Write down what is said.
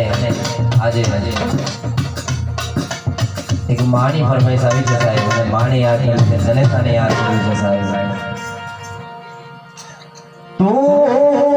અને આજે એક માણી ફરમાઈશ આવી છે સાહેબ. અને માણી યાદ કર્યું છે જનેતાને યાદ કર્યું છે સાહેબ. તું